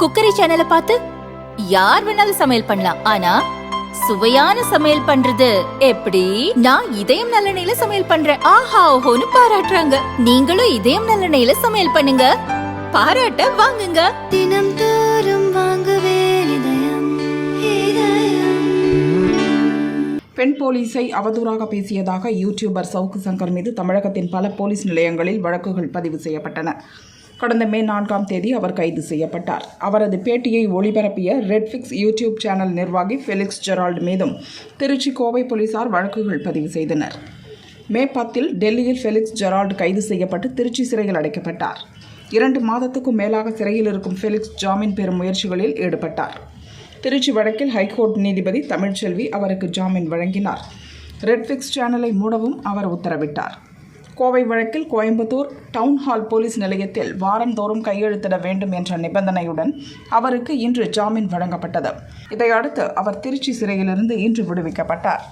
Cookery சேனலை பார்த்து யார் வேணாலும் சமையல் பண்ணலாம். ஆனா சுவையான சமையல் பண்றது எப்படி? நான் இதயம் நல்லெண்ணெயில சமையல் பண்றேன். ஆஹா ஓஹோன்னு பாராட்டுறாங்க. நீங்களும் இதயம் நல்லெண்ணெயில சமையல் பண்ணுங்க. பாராட்ட வாங்குங்க. தினம் தோறும் வாங்குவே இதயம் இதயம். பெண் போலீஸை அவதூறாக பேசியதாக யூடியூபர் சவுக்கு சங்கர் மீது தமிழகத்தின் பல போலீஸ் நிலையங்களில் வழக்குகள் பதிவு செய்யப்பட்டன. கடந்த மே நான்காம் தேதி அவர் கைது செய்யப்பட்டார். அவரது பேட்டியை ஒளிபரப்பிய ரெட்ஃபிக்ஸ் யூடியூப் சேனல் நிர்வாகி ஃபெலிக்ஸ் ஜெரால்டு மீதும் திருச்சி கோவை போலீசார் வழக்குகள் பதிவு செய்தனர். மே பத்தில் டெல்லியில் ஃபெலிக்ஸ் ஜெரால்டு கைது செய்யப்பட்டு திருச்சி சிறையில் அடைக்கப்பட்டார். இரண்டு மாதத்துக்கும் மேலாக சிறையில் இருக்கும் ஃபெலிக்ஸ் ஜாமீன் பெறும் முயற்சிகளில் ஈடுபட்டார். திருச்சி வழக்கில் ஹைகோர்ட் நீதிபதி தமிழ்ச்செல்வி அவருக்கு ஜாமீன் வழங்கினார். ரெட்ஃபிக்ஸ் சேனலை மூடவும் அவர் உத்தரவிட்டார். கோவை வழக்கில் கோயம்புத்தூர் டவுன்ஹால் போலீஸ் நிலையத்தில் வாரந்தோறும் கையெழுத்திட வேண்டும் என்ற நிபந்தனையுடன் அவருக்கு இன்று ஜாமீன் வழங்கப்பட்டது. இதையடுத்து அவர் திருச்சி சிறையிலிருந்து இன்று விடுவிக்கப்பட்டார்.